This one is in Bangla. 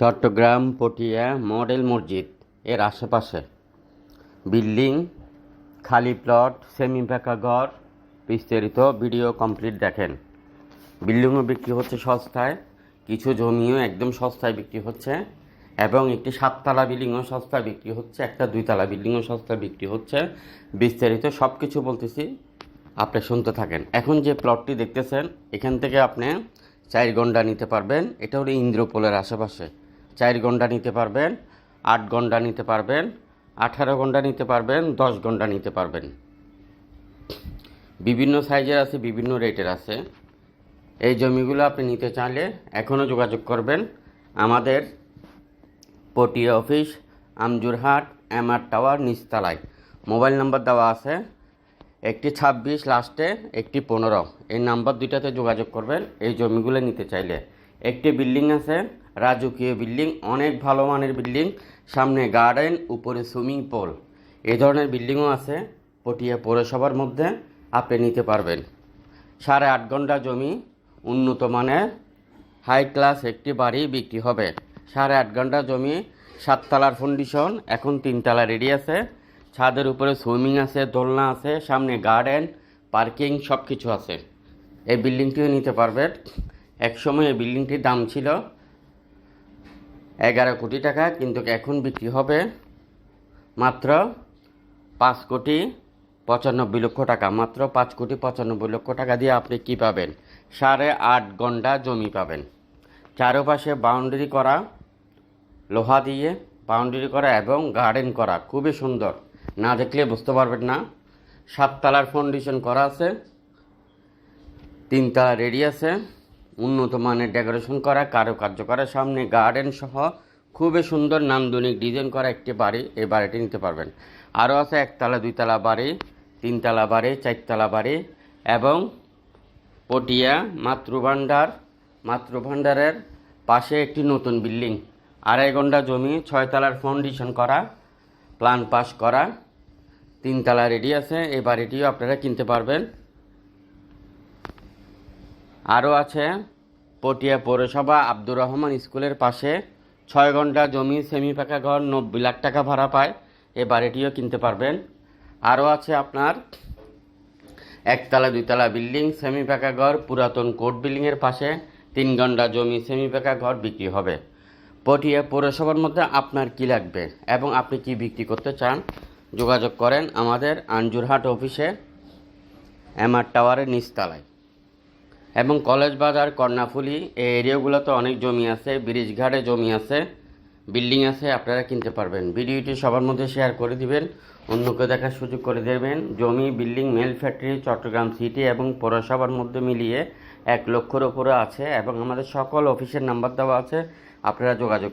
চট্টগ্রাম পটিয়া মডেল মসজিদ এর আশেপাশে। বিল্ডিং, খালি প্লট সেমি পাকা ঘর, বিস্তারিত ভিডিও কমপ্লিট দেখেন। বিল্ডিংও বিক্রি হচ্ছে সস্তায়, কিছু জমিও একদম সস্তায় বিক্রি হচ্ছে এবং একটি সাততলা বিল্ডিংও সস্তায় বিক্রি হচ্ছে, একটা দুইতলা বিল্ডিংও সস্তায় বিক্রি হচ্ছে। বিস্তারিত সব কিছু বলতেছি, আপনি শুনতে থাকেন। এখন যে প্লটটি দেখতেছেন, এখান থেকে আপনি চার ঘণ্টা নিতে পারবেন। এটা হলো ইন্দ্রপোলের আশেপাশে। চার গন্ডা নিতে পারবেন, আট গন্ডা নিতে পারবেন, আঠারো গন্ডা নিতে পারবেন, দশ গন্ডা নিতে পারবেন। বিভিন্ন সাইজের আছে, বিভিন্ন রেটের আছে। এই জমিগুলো আপনি নিতে চাইলে এখনও যোগাযোগ করবেন। আমাদের Patiya office, Amjurhat, MR tower, নিচতলায়। মোবাইল নাম্বার দেওয়া আছে, একটি ছাব্বিশ লাস্টে, একটি পনেরো। এই নাম্বার দুইটাতে যোগাযোগ করবেন, এই জমিগুলো নিতে চাইলে। একটি বিল্ডিং আছে, রাজকীয় বিল্ডিং, অনেক ভালো মানের বিল্ডিং, সামনে গার্ডেন, উপরে সুইমিং পুল। এই ধরনের বিল্ডিংও আছে, পটিয়া পৌরসভার মধ্যে আপনি নিতে পারবেন। সাড়ে আট ঘণ্টা জমি, উন্নত মানের হাই ক্লাস একটি বাড়ি বিক্রি হবে। সাড়ে আট ঘণ্টা জমি, সাততলার ফাউন্ডেশন এখন তিনতলা রেডি আছে। ছাদের উপরে সুইমিং আছে, দোলনা আছে, সামনে গার্ডেন, পার্কিং সব কিছু আছে। এই বিল্ডিংটিও নিতে পারবেন একসময় এই বিল্ডিংটির দাম ছিল এগারো কোটি টাকা, কিন্তু এখন বিক্রি হবে মাত্র পাঁচ কোটি পঁচানব্বই লক্ষ টাকা। মাত্র পাঁচ কোটি পঁচানব্বই লক্ষ টাকা দিয়ে আপনি কি পাবেন? সাড়ে আট ঘণ্টা জমি পাবেন। চারপাশে বাউন্ডারি করা, লোহা দিয়ে বাউন্ডারি করা এবং গার্ডেন করা, খুবই সুন্দর। না দেখলে বুঝতে পারবেন না। সাততলার ফাউন্ডেশন করা আছে, তিনতলা রেডি আছে। উন্নত মানের ডেকোরেশন করা, কারুকার্য করা, সামনে গার্ডেন সহ খুবই সুন্দর নান্দনিক ডিজাইন করা একটি বাড়ি, এই বাড়িটি নিতে পারবেন। আরও আছে একতলা, দুইতলা বাড়ি, তিনতলা বাড়ি, চারতলা বাড়ি এবং পটিয়া মাতৃভাণ্ডার, মাতৃভাণ্ডারের পাশে একটি নতুন বিল্ডিং। আড়াই ঘণ্টা জমি, ছয়তলার ফাউন্ডেশন করা প্ল্যান পাস করা, তিনতলা রেডি আছে, এই বাড়িটিও আপনারা কিনতে পারবেন। আরও আছে পটিয়া পৌরসভা আব্দুর রহমান স্কুলের পাশে। ছয় ঘণ্টা জমি, সেমি পাকা ঘর, নব্বই লাখ টাকা ভাড়া পায়। এ বাড়িটিও কিনতে পারবেন। আরও আছে আপনার একতলা দুইতলা বিল্ডিং, সেমি পাকা ঘর, পুরাতন কোর্ট বিল্ডিংয়ের পাশে তিন ঘণ্টা জমি, সেমি পাকা ঘর বিক্রি হবে। পটিয়া পৌরসভার মধ্যে আপনার কি লাগবে এবং আপনি কি বিক্রি করতে চান? যোগাযোগ করেন আমাদের আঞ্জুরহাট অফিসে, এমআর টাওয়ারের নিচতলায়। এবং কলেজ বাজার, কর্ণাফুলি, এই এরিয়াগুলোতে অনেক জমি আছে ব্রিজঘাটে জমি আছে, বিল্ডিং আছে, আপনারা কিনতে পারবেন। ভিডিওটি সবার মধ্যে শেয়ার করে দিবেন, অন্যকে দেখার সুযোগ করে দেবেন। জমি, building, mill factory, Chattogram city এবং পৌরসভার মধ্যে মিলিয়ে এক লক্ষর ওপরে আছে এবং আমাদের সকল অফিসের নাম্বার দেওয়া আছে, আপনারা যোগাযোগ